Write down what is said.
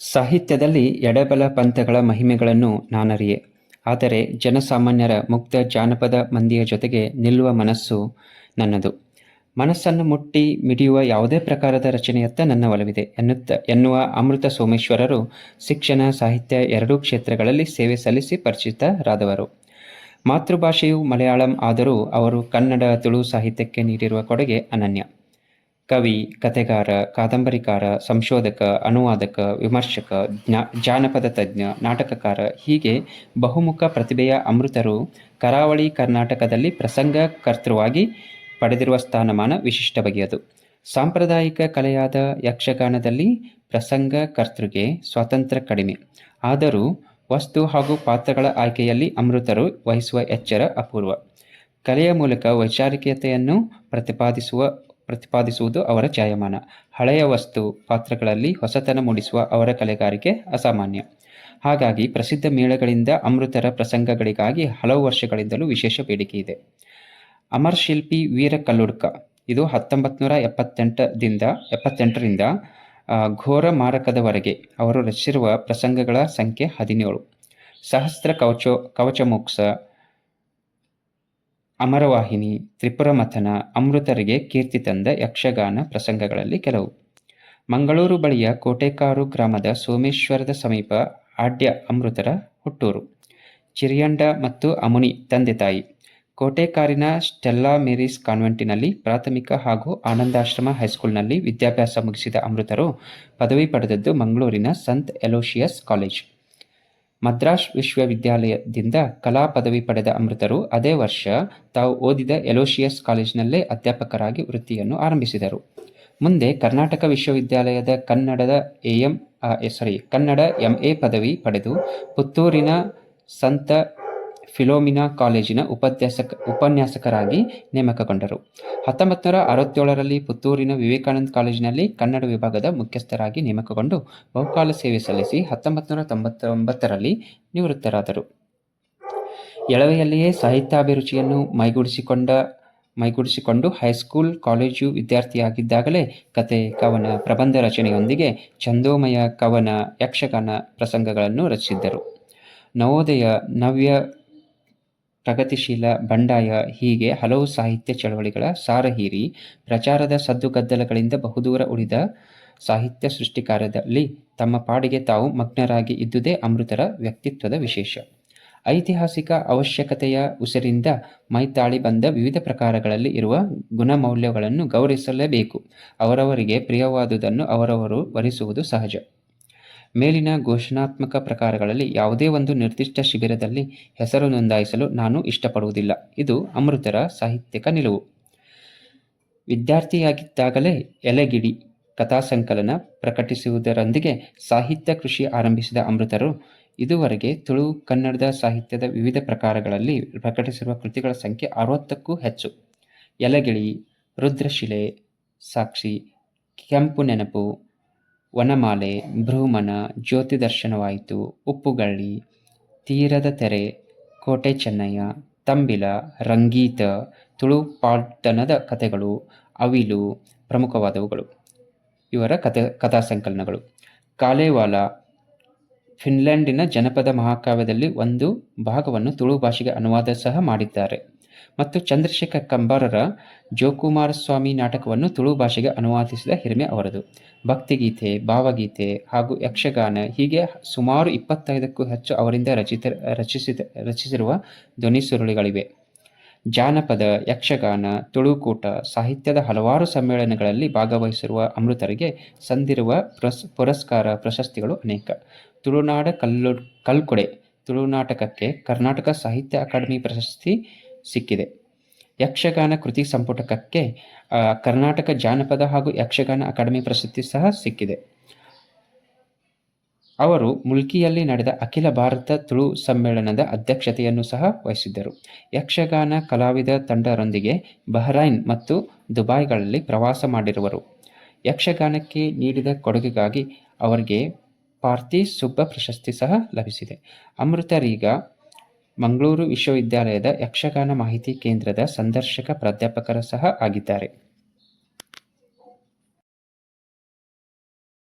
ಸಾಹಿತ್ಯದಲ್ಲಿ ಎಡಬಲ ಪಂಥಗಳ ಮಹಿಮೆಗಳನ್ನು ನಾನರಿಯೆ. ಆದರೆ ಜನಸಾಮಾನ್ಯರ ಮುಗ್ಧ ಜಾನಪದ ಮಂದಿಯ ಜೊತೆಗೆ ನಿಲ್ಲುವ ಮನಸ್ಸು ನನ್ನದು. ಮನಸ್ಸನ್ನು ಮುಟ್ಟಿ ಮಿಡಿಯುವ ಯಾವುದೇ ಪ್ರಕಾರದ ರಚನೆಯತ್ತ ನನ್ನ ಒಲವಿದೆ ಎನ್ನುತ್ತ, ಎನ್ನುವ ಅಮೃತ ಸೋಮೇಶ್ವರರು ಶಿಕ್ಷಣ, ಸಾಹಿತ್ಯ ಎರಡೂ ಕ್ಷೇತ್ರಗಳಲ್ಲಿ ಸೇವೆ ಸಲ್ಲಿಸಿ ಪರಿಚಿತರಾದವರು. ಮಾತೃಭಾಷೆಯು ಮಲಯಾಳಂ ಆದರೂ ಅವರು ಕನ್ನಡ, ತುಳು ಸಾಹಿತ್ಯಕ್ಕೆ ನೀಡಿರುವ ಕೊಡುಗೆ ಅನನ್ಯ. ಕವಿ, ಕಥೆಗಾರ, ಕಾದಂಬರಿಕಾರ, ಸಂಶೋಧಕ, ಅನುವಾದಕ, ವಿಮರ್ಶಕ, ಜ್ಞಾ, ಜಾನಪದ ತಜ್ಞ, ನಾಟಕಕಾರ ಹೀಗೆ ಬಹುಮುಖ ಪ್ರತಿಭೆಯ ಅಮೃತರು ಕರಾವಳಿ ಕರ್ನಾಟಕದಲ್ಲಿ ಪ್ರಸಂಗ ಕರ್ತೃವಾಗಿ ಪಡೆದಿರುವ ಸ್ಥಾನಮಾನ ವಿಶಿಷ್ಟ ಬಗೆಯದು ಸಾಂಪ್ರದಾಯಿಕ ಕಲೆಯಾದ ಯಕ್ಷಗಾನದಲ್ಲಿ ಪ್ರಸಂಗ ಕರ್ತೃಗೆ ಸ್ವಾತಂತ್ರ್ಯ ಕಡಿಮೆ. ಆದರೂ ವಸ್ತು ಹಾಗೂ ಪಾತ್ರಗಳ ಆಯ್ಕೆಯಲ್ಲಿ ಅಮೃತರು ವಹಿಸುವ ಎಚ್ಚರ ಅಪೂರ್ವ. ಕಲೆಯ ಮೂಲಕ ವೈಚಾರಿಕತೆಯನ್ನು ಪ್ರತಿಪಾದಿಸುವ ಪ್ರತಿಪಾದಿಸುವುದು ಅವರ ಜಾಯಮಾನ ಹಳೆಯ ವಸ್ತು ಪಾತ್ರಗಳಲ್ಲಿ ಹೊಸತನ ಮೂಡಿಸುವ ಅವರ ಕಲೆಗಾರಿಕೆ ಅಸಾಮಾನ್ಯ. ಹಾಗಾಗಿ ಪ್ರಸಿದ್ಧ ಮೇಳಗಳಿಂದ ಅಮೃತರ ಪ್ರಸಂಗಗಳಿಗಾಗಿ ಹಲವು ವರ್ಷಗಳಿಂದಲೂ ವಿಶೇಷ ಬೇಡಿಕೆ ಇದೆ. ಅಮರ್ ಶಿಲ್ಪಿ ವೀರ ಕಲ್ಲುಡ್ಕ. ಇದು ಹತ್ತೊಂಬತ್ತು ನೂರ ಎಪ್ಪತ್ತೆಂಟದಿಂದ ಎಪ್ಪತ್ತೆಂಟರಿಂದ ಘೋರ ಮಾರಕದವರೆಗೆ ಅವರು ರಚಿಸಿರುವ ಪ್ರಸಂಗಗಳ ಸಂಖ್ಯೆ ಹದಿನೇಳು. ಸಹಸ್ರ ಕವಚೋ, ಕವಚಮೋಕ್ಷ ಅಮರವಾಹಿನಿ, ತ್ರಿಪುರಮಥನ, ಅಮೃತರಿಗೆ ಕೀರ್ತಿ ತಂದ ಯಕ್ಷಗಾನ ಪ್ರಸಂಗಗಳಲ್ಲಿ ಕೆಲವು. ಮಂಗಳೂರು ಬಳಿಯ ಕೋಟೆಕಾರು ಗ್ರಾಮದ ಸೋಮೇಶ್ವರದ ಸಮೀಪ ಆಡ್ಯ ಅಮೃತರ ಹುಟ್ಟೂರು. ಚಿರಿಯಂಡ ಮತ್ತು ಅಮುನಿ ತಂದೆ ತಾಯಿ. ಕೋಟೆಕಾರಿನ ಸ್ಟೆಲ್ಲಾ ಮೇರಿಸ್ ಕಾನ್ವೆಂಟಿನಲ್ಲಿ ಪ್ರಾಥಮಿಕ ಹಾಗೂ ಆನಂದಾಶ್ರಮ ಹೈಸ್ಕೂಲ್ನಲ್ಲಿ ವಿದ್ಯಾಭ್ಯಾಸ ಮುಗಿಸಿದ ಅಮೃತರು ಪದವಿ ಪಡೆದದ್ದು ಮಂಗಳೂರಿನ ಸಂತ್ ಎಲೋಶಿಯಸ್ ಕಾಲೇಜ್. ಮದ್ರಾಸ್ ವಿಶ್ವವಿದ್ಯಾಲಯದಿಂದ ಕಲಾ ಪದವಿ ಪಡೆದ ಅಮೃತರು ಅದೇ ವರ್ಷ ತಾವು ಓದಿದ ಎಲೋಶಿಯಸ್ ಕಾಲೇಜಿನಲ್ಲೇ ಅಧ್ಯಾಪಕರಾಗಿ ವೃತ್ತಿಯನ್ನು ಆರಂಭಿಸಿದರು. ಮುಂದೆ ಕರ್ನಾಟಕ ವಿಶ್ವವಿದ್ಯಾಲಯದ ಕನ್ನಡದ A M sorry Kannada M A ಪದವಿ ಪಡೆದು ಪುತ್ತೂರಿನ ಸಂತ ಫಿಲೋಮಿನಾ ಕಾಲೇಜಿನ ಉಪನ್ಯಾಸಕ ಉಪನ್ಯಾಸಕರಾಗಿ ನೇಮಕಗೊಂಡರು. ಹತ್ತೊಂಬತ್ತು ನೂರ ಅರವತ್ತೇಳರಲ್ಲಿ ಪುತ್ತೂರಿನ ವಿವೇಕಾನಂದ ಕಾಲೇಜಿನಲ್ಲಿ ಕನ್ನಡ ವಿಭಾಗದ ಮುಖ್ಯಸ್ಥರಾಗಿ ನೇಮಕಗೊಂಡು ಬಹುಕಾಲ ಸೇವೆ ಸಲ್ಲಿಸಿ ಹತ್ತೊಂಬತ್ತು ನೂರ ತೊಂಬತ್ತೊಂಬತ್ತರಲ್ಲಿ ನಿವೃತ್ತರಾದರು. ಎಳವೆಯಲ್ಲಿಯೇ ಸಾಹಿತ್ಯಾಭಿರುಚಿಯನ್ನು ಮೈಗೂಡಿಸಿಕೊಂಡ, ಮೈಗೂಡಿಸಿಕೊಂಡು ಹೈಸ್ಕೂಲ್, ಕಾಲೇಜು ವಿದ್ಯಾರ್ಥಿಯಾಗಿದ್ದಾಗಲೇ ಕತೆ ಕವನ, ಪ್ರಬಂಧ ರಚನೆಯೊಂದಿಗೆ ಛಂದೋಮಯ ಕವನ ಯಕ್ಷಗಾನ ಪ್ರಸಂಗಗಳನ್ನು ರಚಿಸಿದ್ದರು. ನವೋದಯ, ನವ್ಯ ಪ್ರಗತಿಶೀಲ ಬಂಡಾಯ ಹೀಗೆ ಹಲವು ಸಾಹಿತ್ಯ ಚಳವಳಿಗಳ ಸಾರ ಹೀರಿ ಪ್ರಚಾರದ ಸದ್ದುಗದ್ದಲಗಳಿಂದ ಬಹುದೂರ ಉಳಿದ ಸಾಹಿತ್ಯ ಸೃಷ್ಟಿಕಾರದಲ್ಲಿ ತಮ್ಮ ಪಾಡಿಗೆ ತಾವು ಮಗ್ನರಾಗಿ ಇದ್ದುದೇ ಅಮೃತರ ವ್ಯಕ್ತಿತ್ವದ ವಿಶೇಷ. ಐತಿಹಾಸಿಕ ಅವಶ್ಯಕತೆಯ ಉಸಿರಿಂದ ಮೈತಾಳಿ ಬಂದ ವಿವಿಧ ಪ್ರಕಾರಗಳಲ್ಲಿ ಇರುವ ಗುಣಮೌಲ್ಯಗಳನ್ನು ಗೌರವಿಸಲೇಬೇಕು. ಅವರವರಿಗೆ ಪ್ರಿಯವಾದುದನ್ನು ಅವರವರು ವರಿಸುವುದು ಸಹಜ. ಮೇಲಿನ ಘೋಷಣಾತ್ಮಕ ಪ್ರಕಾರಗಳಲ್ಲಿ ಯಾವುದೇ ಒಂದು ನಿರ್ದಿಷ್ಟ ಶಿಬಿರದಲ್ಲಿ ಹೆಸರು ನೋಂದಾಯಿಸಲು ನಾನು ಇಷ್ಟಪಡುವುದಿಲ್ಲ. ಇದು ಅಮೃತರ ಸಾಹಿತ್ಯಕ ನಿಲುವು. ವಿದ್ಯಾರ್ಥಿಯಾಗಿದ್ದಾಗಲೇ ಎಲೆಗಿಡಿ, ಕಥಾಸಂಕಲನ ಪ್ರಕಟಿಸುವುದರೊಂದಿಗೆ ಸಾಹಿತ್ಯ ಕೃಷಿ ಆರಂಭಿಸಿದ ಅಮೃತರು ಇದುವರೆಗೆ ತುಳು ಕನ್ನಡದ ಸಾಹಿತ್ಯದ ವಿವಿಧ ಪ್ರಕಾರಗಳಲ್ಲಿ ಪ್ರಕಟಿಸಿರುವ ಕೃತಿಗಳ ಸಂಖ್ಯೆ ಅರವತ್ತಕ್ಕೂ ಹೆಚ್ಚು. ಎಲೆಗಿಳಿ, ರುದ್ರಶಿಲೆ, ಸಾಕ್ಷಿ, ಕೆಂಪು ನೆನಪು ವನಮಾಲೆ, ಭ್ರೂಮನ, ಜ್ಯೋತಿ ದರ್ಶನವಾಯಿತು, ಉಪ್ಪುಗಳ್ಳಿ, ತೀರದ ತೆರೆ, ಕೋಟೆ ಚೆನ್ನಯ್ಯ, ತಂಬಿಲ, ರಂಗೀತ, ತುಳು ಪಾಡ್ತನದ ಕಥೆಗಳು, ಅವಿಲು, ಪ್ರಮುಖವಾದವುಗಳು. ಇವರ ಕಥೆ, ಕಥಾ ಸಂಕಲನಗಳು. ಕಾಲೇವಾಲ ಫಿನ್ಲ್ಯಾಂಡಿನ ಜನಪದ ಮಹಾಕಾವ್ಯದಲ್ಲಿ ಒಂದು ಭಾಗವನ್ನು ತುಳು ಭಾಷೆಗೆ ಅನುವಾದ ಸಹ ಮಾಡಿದ್ದಾರೆ. ಮತ್ತು ಚಂದ್ರಶೇಖರ್ ಕಂಬಾರರ ಜೋಕುಮಾರಸ್ವಾಮಿ ನಾಟಕವನ್ನು ತುಳು ಭಾಷೆಗೆ ಅನುವಾದಿಸಿದ ಹಿರಿಮೆ ಅವರದು. ಭಕ್ತಿಗೀತೆ, ಭಾವಗೀತೆ ಹಾಗೂ ಯಕ್ಷಗಾನ ಹೀಗೆ ಸುಮಾರು ಇಪ್ಪತ್ತೈದಕ್ಕೂ ಹೆಚ್ಚು ಅವರಿಂದ ರಚಿತ, ರಚಿಸಿದ, ರಚಿಸಿರುವ ಧ್ವನಿ ಸುರುಳಿಗಳಿವೆ. ಜಾನಪದ, ಯಕ್ಷಗಾನ, ತುಳುಕೂಟ ಸಾಹಿತ್ಯದ ಹಲವಾರು ಸಮ್ಮೇಳನಗಳಲ್ಲಿ ಭಾಗವಹಿಸಿರುವ ಅಮೃತರಿಗೆ ಸಂದಿರುವ ಪುರಸ್, ಪುರಸ್ಕಾರ ಪ್ರಶಸ್ತಿಗಳು ಅನೇಕ. ತುಳುನಾಡ ಕಲ್ಲು, ಕಲ್ಕೊಡೆ ತುಳುನಾಟಕಕ್ಕೆ ಕರ್ನಾಟಕ ಸಾಹಿತ್ಯ ಅಕಾಡೆಮಿ ಪ್ರಶಸ್ತಿ ಸಿಕ್ಕಿದೆ. ಯಕ್ಷಗಾನ ಕೃತಿ ಸಂಪುಟಕಕ್ಕೆ ಕರ್ನಾಟಕ ಜಾನಪದ ಹಾಗೂ ಯಕ್ಷಗಾನ ಅಕಾಡೆಮಿ ಪ್ರಶಸ್ತಿ ಸಹ ಸಿಕ್ಕಿದೆ. ಅವರು ಮುಲ್ಕಿಯಲ್ಲಿ ನಡೆದ ಅಖಿಲ ಭಾರತ ತುಳು ಸಮ್ಮೇಳನದ ಅಧ್ಯಕ್ಷತೆಯನ್ನು ಸಹ ವಹಿಸಿದ್ದರು. ಯಕ್ಷಗಾನ ಕಲಾವಿದ ತಂಡರೊಂದಿಗೆ ಬಹ್ರೈನ್ ಮತ್ತು ದುಬೈಗಳಲ್ಲಿ ಪ್ರವಾಸ ಮಾಡಿರುವರು. ಯಕ್ಷಗಾನಕ್ಕೆ ನೀಡಿದ ಕೊಡುಗೆಗಾಗಿ ಅವರಿಗೆ ಪಾರ್ಥಿ ಸುಬ್ಬ ಪ್ರಶಸ್ತಿ ಸಹ ಲಭಿಸಿದೆ. ಅಮೃತರೀಗ ಮಂಗಳೂರು ವಿಶ್ವವಿದ್ಯಾಲಯದ ಯಕ್ಷಗಾನ ಮಾಹಿತಿ ಕೇಂದ್ರದ ಸಂದರ್ಶಕ ಪ್ರಾಧ್ಯಾಪಕರ ಸಹ ಆಗಿದ್ದಾರೆ.